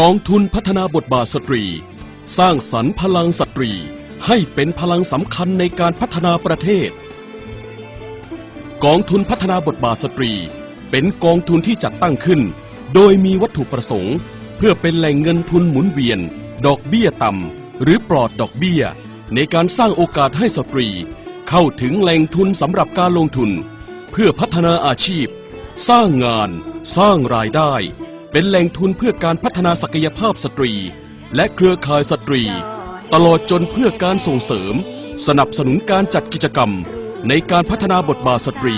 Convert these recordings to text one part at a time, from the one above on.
กองทุนพัฒนาบทบาทสตรี สร้างสรรค์พลังสตรี ให้เป็นพลังสำคัญในการพัฒนาประเทศ กองทุนพัฒนาบทบาทสตรี เป็นกองทุนที่จัดตั้งขึ้น โดยมีวัตถุประสงค์ เพื่อเป็นแหล่งเงินทุนหมุนเวียน ดอกเบี้ยต่ำหรือปลอดดอกเบี้ย ในการสร้างโอกาสให้สตรี เข้าถึงแหล่งทุนสำหรับการลงทุน เพื่อพัฒนาอาชีพ สร้างงาน สร้างรายได้ เป็นแหล่งทุนเพื่อการพัฒนาศักยภาพสตรี และเครือข่ายสตรี ตลอดจนเพื่อการส่งเสริม สนับสนุนการจัดกิจกรรม ในการพัฒนาบทบาทสตรี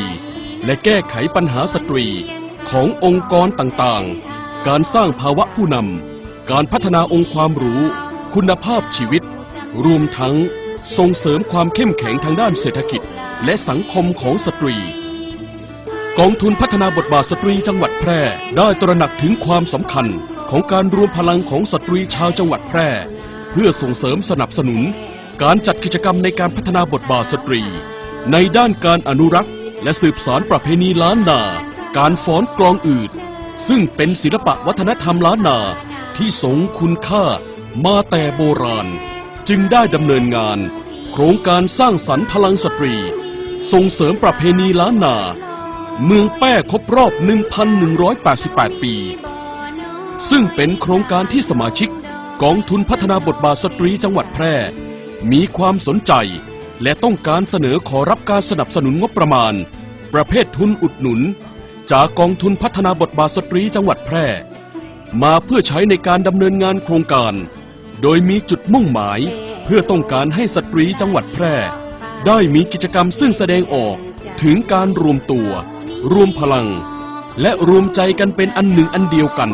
และแก้ไขปัญหาสตรี ขององค์กรต่างๆ การสร้างภาวะผู้นำการพัฒนาองค์ความรู้ คุณภาพชีวิต รวมทั้งส่งเสริมความเข้มแข็งทางด้านเศรษฐกิจ และสังคมของสตรี กองทุนพัฒนาบทบาทสตรีจังหวัดแพร่ ได้ตระหนักถึงความสำคัญของการรวมพลังของสตรีชาวจังหวัดแพร่ เพื่อส่งเสริมสนับสนุน การจัดกิจกรรมในการพัฒนาบทบาทสตรี ในด้านการอนุรักษ์ และสืบสานประเพณีล้านนา การฟ้อนกลองอืดซึ่งเป็นศิลปะวัฒนธรรมล้านนาที่ทรงคุณค่ามาแต่โบราณ จึงได้ดำเนินงาน โครงการสร้างสรรค์พลังสตรี ส่งเสริมประเพณีล้านนา เมืองแป้ครบรอบ 1,188 ปี ซึ่งเป็นโครงการที่สมาชิกกองทุนพัฒนาบทบาทสตรีจังหวัดแพร่ มีความสนใจ และต้องการเสนอขอรับการสนับสนุนงบประมาณ ประเภททุนอุดหนุน จากกองทุนพัฒนาบทบาทสตรีจังหวัดแพร่ มาเพื่อใช้ในการดำเนินงานโครงการ โดยมีจุดมุ่งหมายเพื่อต้องการให้สตรีจังหวัดแพร่ ได้มีกิจกรรมซึ่งแสดงออกถึงการรวมตัว รวมพลัง และรวมใจกันเป็นอันหนึ่งอันเดียวกัน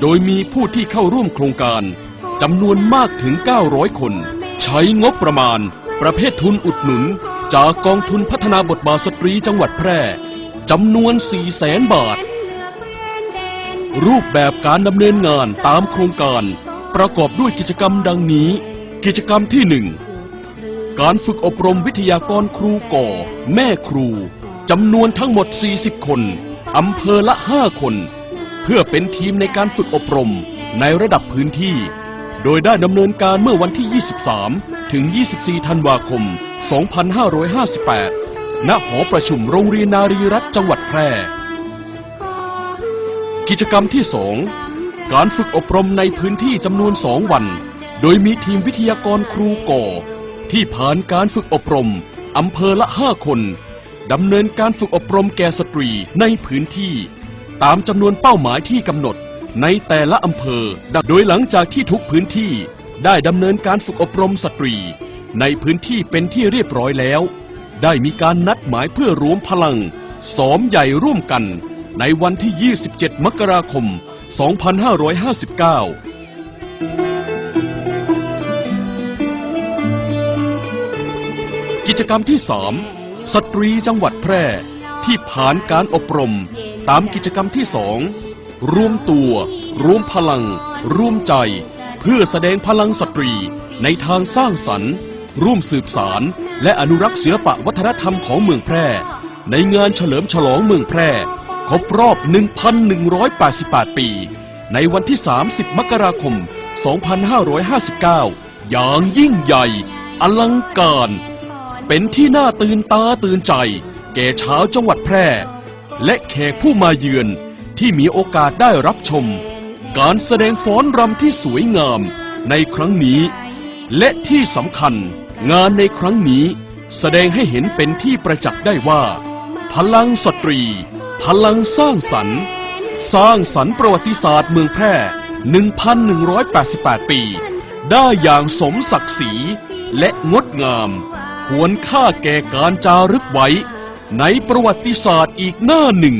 โดยมีผู้ที่เข้าร่วมโครงการจำนวนมากถึง 900 คน ใช้งบประมาณ ประเภททุนอุดหนุน จากกองทุนพัฒนาบทบาทสตรีจังหวัดแพร่จำนวน4แสนบาท รูปแบบการดำเนินงานตามโครงการ ประกอบด้วยกิจกรรมดังนี้ กิจกรรมที่ 1 การฝึกอบรมวิทยากรครูก่อ แม่ครู จำนวนทั้งหมด 40 คนอำเภอละ 5 คน เพื่อเป็นทีมในการฝึกอบรมในระดับพื้นที่ โดยได้ดำเนินการเมื่อวันที่ 23 ถึง 24 ธันวาคม 2558 ณ หอประชุมโรงเรียนนารีรัฐจังหวัดแพร่ กิจกรรมที่ 2 การฝึกอบรมในพื้นที่จำนวน 2 วัน โดยมีทีมวิทยากรครูก่อ ที่ผ่านการฝึกอบรมอำเภอละ 5 คน ดำเนินการฝึกอบรมแก่สตรีในพื้นที่ ตามจำนวนเป้าหมายที่กำหนดในแต่ละอำเภอ โดยหลังจากที่ทุกพื้นที่ได้ดำเนินการฝึกอบรมสตรี ในพื้นที่เป็นที่เรียบร้อยแล้ว ได้มีการนัดหมายเพื่อรวมพลังซ้อมใหญ่ร่วมกันในวันที่ 27 มกราคม 2559กิจกรรมที่ 3 สตรีจังหวัดแพร่ที่ผ่านการอบรมตามกิจกรรมที่สองรวมตัว รวมพลังร่วมใจ เพื่อแสดงพลังสตรีในทางสร้างสรรค์ ร่วมสืบสารและอนุรักษ์ศิลปะวัฒนธรรมของเมืองแพร่ ในงานเฉลิมฉลองเมืองแพร่ครบรอบ 1,188 ปี ในวันที่ 30 มกราคม 2559 อย่างยิ่งใหญ่ อลังการ เป็นที่น่าตื่นตาตื่นใจ แก่ชาวจังหวัดแพร่ และแขกผู้มาเยือนที่มีโอกาสได้รับชม การแสดงฟ้อนรำที่สวยงามในครั้งนี้ และที่สำคัญงานในครั้งนี้แสดงให้เห็นเป็นที่ประจักษ์ได้ว่า พลังสตรี พลังสร้างสรรค์ สร้างสรรค์ประวัติศาสตร์เมืองแพร่ 1,188 ปี ได้อย่างสมศักดิ์ศรีและงดงาม ควรค่าแก่การจารึกไว้ ในประวัติศาสตร์อีกหน้าหนึ่ง